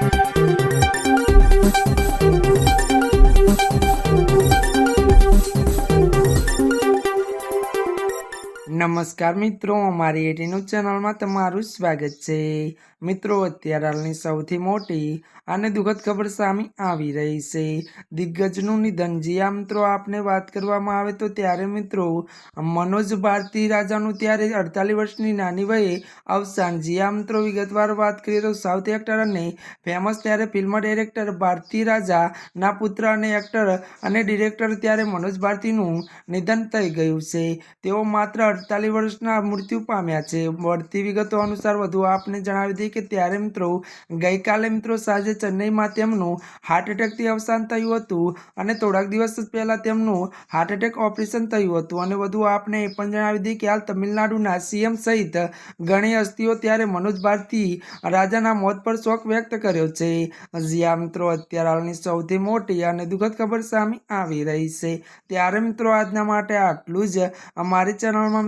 Thank you. નમસ્કાર મિત્રો, અમારી એટીનું ચેનલમાં તમારું સ્વાગત છે. મિત્રો, અત્યારે હાલની સૌથી મોટી અને દુઃખદ ખબર સામે આવી રહી છે. દિગ્ગજનું નિધન જ્યાં મિત્રો, આપને વાત કરવામાં આવે તો ત્યારે મિત્રો, મનોજ ભારતી રાજાનું ત્યારે અડતાલીસ વર્ષની નાની વયે અવસાન. જ્યાં મિત્રો, વિગતવાર વાત કરીએ તો સાઉથ એક્ટર અને ફેમસ ત્યારે ફિલ્મ ડિરેક્ટર ભારતી રાજાના પુત્ર અને એક્ટર અને ડિરેક્ટર ત્યારે મનોજ ભારતીનું નિધન થઈ ગયું છે. તેઓ માત્ર અડતાલીસ વર્ષના મૃત્યુ પામ્યા છે. મળતી વિગતો અનુસાર વધુ આપને જણાવી દઈએ કે ત્યારે મિત્રો, ગઈકાલે મિત્રો સાંજે ચેન્નઈમાં તેમનું હાર્ટ એટેકથી અવસાન થયું હતું અને થોડાક દિવસ પહેલાં તેમનું હાર્ટ એટેક ઓપરેશન થયું હતું. અને વધુ આપને એ પણ જણાવી દઈએ કે હાલ તમિલનાડુના સીએમ સહિત ઘણી હસ્તીઓ ત્યારે મનોજ ભારતી રાજાના મોત પર શોક વ્યક્ત કર્યો છે. જ્યાં મિત્રો, અત્યારે હાલની સૌથી મોટી અને દુઃખદ ખબર સામે આવી રહી છે. ત્યારે મિત્રો, આજના માટે આટલું જ. અમારી ચેનલમાં